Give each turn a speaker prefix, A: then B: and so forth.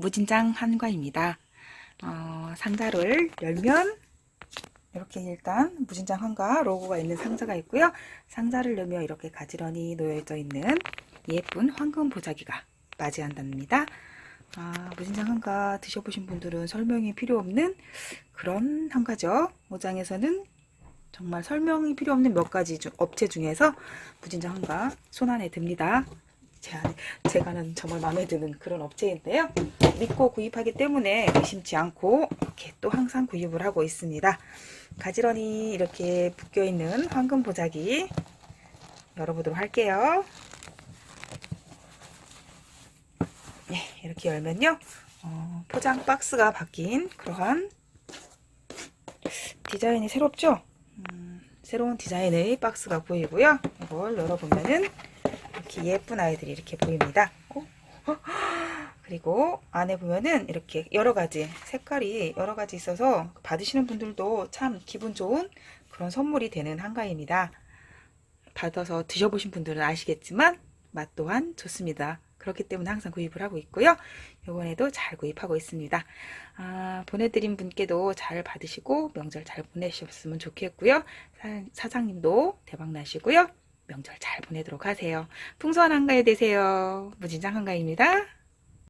A: 무진장 한과입니다. 어, 상자를 열면 이렇게 일단 무진장 한과 로고가 있는 상자가 있고요. 상자를 열면 이렇게 가지런히 놓여져 있는 예쁜 황금 보자기가 맞이한답니다. 아, 무진장 한과 드셔보신 분들은 설명이 필요 없는 그런 한과죠. 모장에서는 정말 설명이 필요 없는 몇 가지 중- 업체 중에서 무진장 한과 손안에 듭니다. 제 안에, 제가는 정말 마음에 드는 그런 업체인데요. 믿고 구입하기 때문에 의심치 않고 이렇게 또 항상 구입을 하고 있습니다. 가지런히 이렇게 묶여 있는 황금 보자기 열어보도록 할게요. 네, 이렇게 열면요. 어, 포장 박스가 바뀐 그러한 디자인이 새롭죠? 음, 새로운 디자인의 박스가 보이고요. 이걸 열어보면은 이렇게 예쁜 아이들이 이렇게 보입니다. 어? 어? 그리고 안에 보면은 이렇게 여러 가지 색깔이 여러 가지 있어서 받으시는 분들도 참 기분 좋은 그런 선물이 되는 한가위입니다. 받아서 드셔보신 분들은 아시겠지만 맛 또한 좋습니다. 그렇기 때문에 항상 구입을 하고 있고요. 이번에도 잘 구입하고 있습니다. 아, 보내드린 분께도 잘 받으시고 명절 잘 보내셨으면 좋겠고요. 사, 사장님도 대박 나시고요. 명절 잘 보내도록 하세요. 풍성한 한가위 되세요. 무진장 한가위입니다.